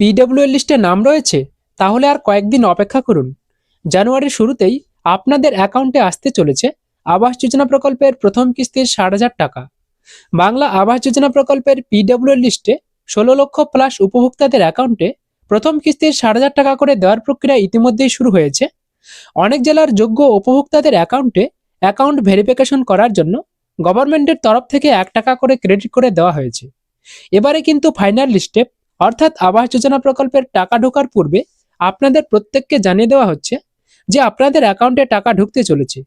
PWL লিস্টে নাম রয়েছে, তাহলে আর কয়েকদিন অপেক্ষা করুন। জানুয়ারির শুরুতেই আপনাদের অ্যাকাউন্টে আসতে চলেছে আবাস যোজনা প্রকল্পের প্রথম কিস্তির ষাট হাজার টাকা। বাংলা আবাস যোজনা প্রকল্পের পিডব্লিউএল লিস্টে ষোলো লক্ষ প্লাস উপভোক্তাদের অ্যাকাউন্টে প্রথম কিস্তির ষাট হাজার টাকা করে দেওয়ার প্রক্রিয়া ইতিমধ্যেই শুরু হয়েছে। অনেক জেলার যোগ্য উপভোক্তাদের অ্যাকাউন্টে অ্যাকাউন্ট ভেরিফিকেশন করার জন্য গভর্নমেন্টের তরফ থেকে এক টাকা করে ক্রেডিট করে দেওয়া হয়েছে। এবারে কিন্তু ফাইনাল লিস্টে অর্থাৎ আবাস যোজনা প্রকল্পের টাকা ঢোকার পূর্বে আপনাদের প্রত্যেককে জানিয়ে দেওয়া হচ্ছে যে আপনাদের অ্যাকাউন্টে টাকা ঢুকতে চলেছে।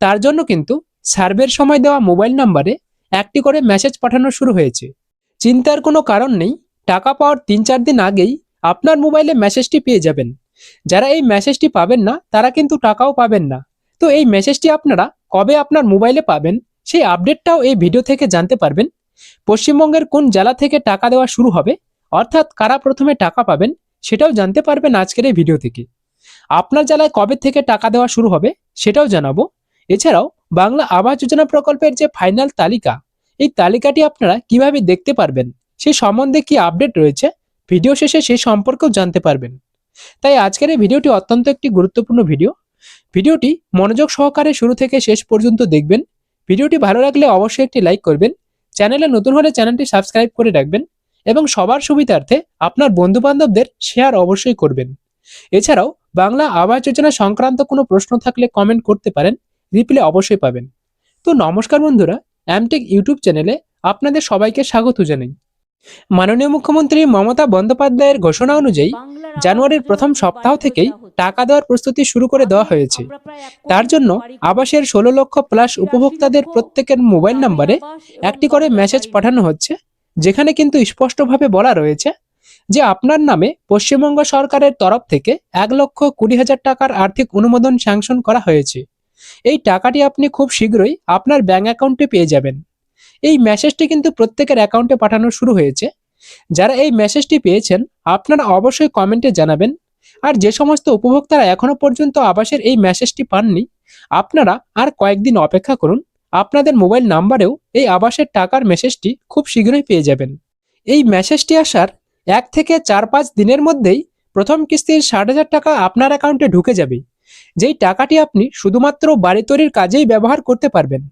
তার জন্য কিন্তু সার্ভের সময় দেওয়া মোবাইল নাম্বারে একটি করে মেসেজ পাঠানো শুরু হয়েছে। চিন্তার কোনো কারণ নেই, টাকা পাওয়ার তিন চার দিন আগেই আপনার মোবাইলে মেসেজটি পেয়ে যাবেন। যারা এই মেসেজটি পাবেন না, তারা কিন্তু টাকাও পাবেন না। তো এই মেসেজটি আপনারা কবে আপনার মোবাইলে পাবেন, সেই আপডেটটাও এই ভিডিও থেকে জানতে পারবেন। পশ্চিমবঙ্গের কোন জেলা থেকে টাকা দেওয়া শুরু হবে অর্থাৎ কারা প্রথমে টাকা পাবেন সেটাও জানতে পারবেন আজকের এই ভিডিও থেকে। আপনার জেলায় কবে থেকে টাকা দেওয়া শুরু হবে সেটাও জানাব। এছাড়াও বাংলা আবাস যোজনা প্রকল্পের যে ফাইনাল তালিকা, এই তালিকাটি আপনারা কীভাবে দেখতে পারবেন সেই সম্বন্ধে কি আপডেট রয়েছে, ভিডিও শেষে সেই সম্পর্কেও জানতে পারবেন। তাই আজকের এই ভিডিওটি অত্যন্ত একটি গুরুত্বপূর্ণ ভিডিও। ভিডিওটি মনোযোগ সহকারে শুরু থেকে শেষ পর্যন্ত দেখবেন। ভিডিওটি ভালো লাগলে অবশ্যই একটি লাইক করবেন। চ্যানেলে নতুন হলে চ্যানেলটি সাবস্ক্রাইব করে রাখবেন। এবং সবার সুবিধার্থে আপনার বন্ধু বান্ধবদের শেয়ার অবশ্যই করবেন। এছাড়াও বাংলা আবাস যোজনা সংক্রান্ত কোনো প্রশ্ন থাকলে কমেন্ট করতে পারেন রিপ্লাই অবশ্যই পাবেন। তো নমস্কার বন্ধুরা অ্যামটেক ইউটিউব চ্যানেলে আপনাদের সবাইকে স্বাগত জানাই। মাননীয় মুখ্যমন্ত্রী মমতা বন্দ্যোপাধ্যায়ের ঘোষণা অনুযায়ী জানুয়ারির প্রথম সপ্তাহ থেকেই টাকা দেওয়ার প্রস্তুতি শুরু করে দেওয়া হয়েছে। তার জন্য আবাসের ষোলো লক্ষ প্লাস উপভোক্তাদের প্রত্যেকের মোবাইল নাম্বারে একটি করে মেসেজ পাঠানো হচ্ছে। যেখানে কিন্তু স্পষ্টভাবে বলা রয়েছে যে আপনার নামে পশ্চিমবঙ্গ সরকারের তরফ থেকে এক লক্ষ কুড়ি হাজার টাকার আর্থিক অনুমোদন স্যাংশন করা হয়েছে। এই টাকাটি আপনি খুব শীঘ্রই আপনার ব্যাঙ্ক অ্যাকাউন্টে পেয়ে যাবেন। এই মেসেজটি কিন্তু প্রত্যেকের অ্যাকাউন্টে পাঠানো শুরু হয়েছে। যারা এই মেসেজটি পেয়েছেন, আপনারা অবশ্যই কমেন্টে জানাবেন। আর যে সমস্ত উপভোক্তারা এখনও পর্যন্ত আবাসের এই মেসেজটি পাননি, আপনারা আর কয়েকদিন অপেক্ষা করুন। আপনাদের মোবাইল নাম্বারেও এই আবাসের টাকার মেসেজটি খুব শীঘ্রই পেয়ে যাবেন। এই মেসেজটি আসার এক থেকে চার পাঁচ দিনের মধ্যেই প্রথম কিস্তির ষাট হাজার টাকা আপনার অ্যাকাউন্টে ঢুকে যাবে। যেই টাকাটি আপনি শুধুমাত্র বাড়ি তৈরির কাজেই ব্যবহার করতে পারবেন,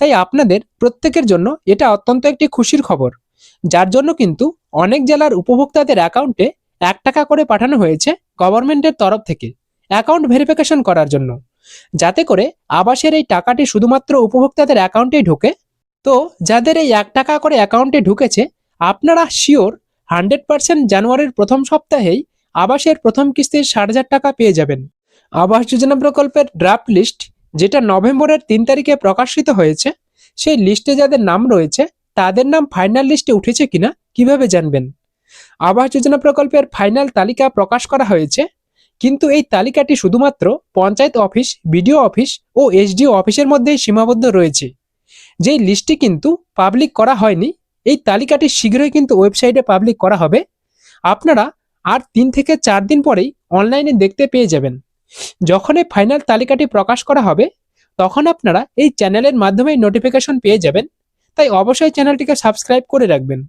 তাই আপনাদের প্রত্যেকের জন্য এটা অত্যন্ত একটি খুশির খবর, যার জন্য কিন্তু অনেক জেলার উপভোক্তাদের অ্যাকাউন্টে এক টাকা করে পাঠানো হয়েছে গভর্নমেন্টের তরফ থেকে অ্যাকাউন্ট ভেরিফিকেশন করার জন্য। যাতে করে আবাসের এই টাকাটি শুধুমাত্র উপভোক্তাদের অ্যাকাউন্টেই ঢোকে। তো যাদের এই এক টাকা করে অ্যাকাউন্টে ঢুকেছে, আপনারা শিওর হান্ড্রেড পার্সেন্ট জানুয়ারির প্রথম সপ্তাহেই আবাসের প্রথম কিস্তির ষাট হাজার টাকা পেয়ে যাবেন। আবাস যোজনা প্রকল্পের ড্রাফট লিস্ট যেটা নভেম্বরের তিন তারিখে প্রকাশিত হয়েছে, সেই লিস্টে যাদের নাম রয়েছে, তাদের নাম ফাইনাল লিস্টে উঠেছে কিনা, কীভাবে জানবেন? আবাস যোজনা প্রকল্পের ফাইনাল তালিকা প্রকাশ করা হয়েছে কিন্তু এই তালিকাটি শুধুমাত্র পঞ্চায়েত অফিস, বিডিও অফিস ও এসডিও অফিসের মধ্যেই সীমাবদ্ধ রয়েছে। যেই লিস্টটি কিন্তু পাবলিক করা হয়নি, এই তালিকাটি শীঘ্রই কিন্তু ওয়েবসাইটে পাবলিক করা হবে। আপনারা আর তিন থেকে চার দিন পরেই অনলাইনে দেখতে পেয়ে যাবেন। যখন এই ফাইনাল তালিকাটি প্রকাশ করা হবে, তখন আপনারা এই চ্যানেলের মাধ্যমেই নোটিফিকেশন পেয়ে যাবেন। তাই অবশ্যই চ্যানেলটিকে সাবস্ক্রাইব করে রাখবেন।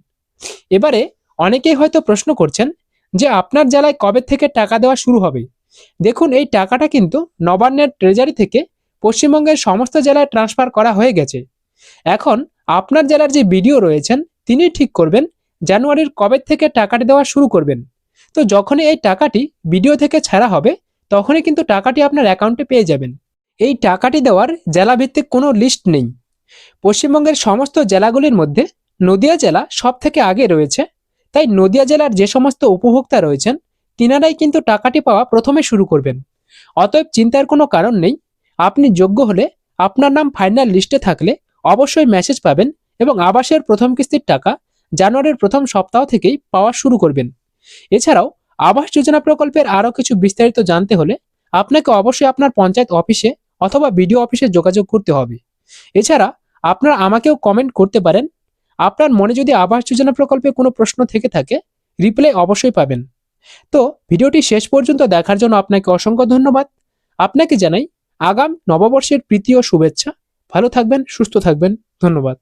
এবারে অনেকেই হয়তো প্রশ্ন করছেন যে আপনার জেলায় কবে থেকে টাকা দেওয়া শুরু হবে? দেখুন, এই টাকাটা কিন্তু নবান্নের ট্রেজারি থেকে পশ্চিমবঙ্গের সমস্ত জেলায় ট্রান্সফার করা হয়ে গেছে। এখন আপনার জেলার যে বিডিও রয়েছেন, তিনি ঠিক করবেন জানুয়ারির কবে থেকে টাকাটি দেওয়া শুরু করবেন। তো যখনই এই টাকাটি বিডিও থেকে ছাড়া হবে, তখনই কিন্তু টাকাটি আপনার অ্যাকাউন্টে পেয়ে যাবেন। এই টাকাটি দেওয়ার জেলাভিত্তিক কোনো লিস্ট নেই। পশ্চিমবঙ্গের সমস্ত জেলাগুলির মধ্যে নদিয়া জেলা সব থেকে আগে রয়েছে তাই নদিয়া জেলার যে সমস্ত উপভোক্তা রয়েছেন, তিনারাই কিন্তু টাকাটি পাওয়া প্রথমে শুরু করবেন। অতএব চিন্তার কোনো কারণ নেই, আপনি যোগ্য হলে আপনার নাম ফাইনাল লিস্টে থাকলে অবশ্যই মেসেজ পাবেন এবং আবাসের প্রথম কিস্তির টাকা জানুয়ারির প্রথম সপ্তাহ থেকেই পাওয়া শুরু করবেন। এছাড়াও আবাস যোজনা প্রকল্পের আরও কিছু বিস্তারিত জানতে হলে আপনাকে অবশ্যই আপনার পঞ্চায়েত অফিসে অথবা বিডিও অফিসে যোগাযোগ করতে হবে। এছাড়া আপনারা আমাকেও কমেন্ট করতে পারেন আপনার মনে যদি আবাস যোজনা প্রকল্পে কোনো প্রশ্ন থেকে থাকে রিপ্লাই অবশ্যই পাবেন। তো ভিডিওটি শেষ পর্যন্ত দেখার জন্য আপনাকে অসংখ্য ধন্যবাদ। আপনাকে জানাই আগাম নববর্ষের প্রীতি ও শুভেচ্ছা। ভালো থাকবেন, সুস্থ থাকবেন। ধন্যবাদ।